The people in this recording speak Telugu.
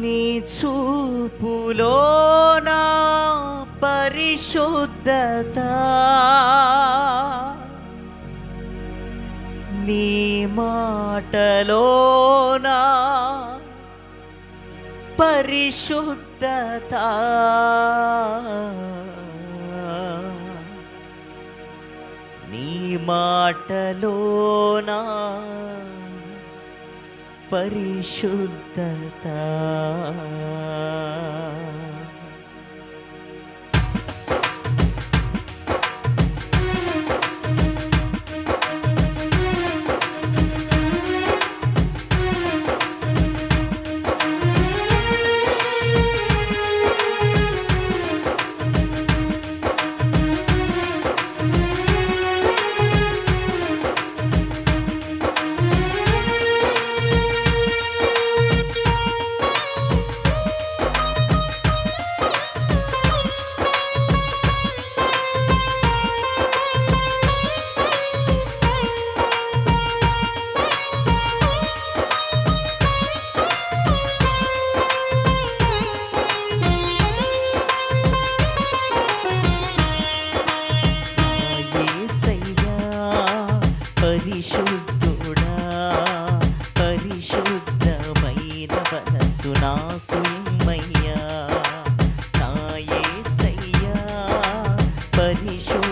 నీ చూపులో నా పరిశుద్ధత. నీ మాటలో నా పరిశుద్ధత. నీ మాటలో నా పరిశుద్ధత. పరిశుద్ధుడా పరిశుద్ధమైన మనసు నాకు ఇమ్మయ్యా. నా సయ్యా పరిశుద్ధ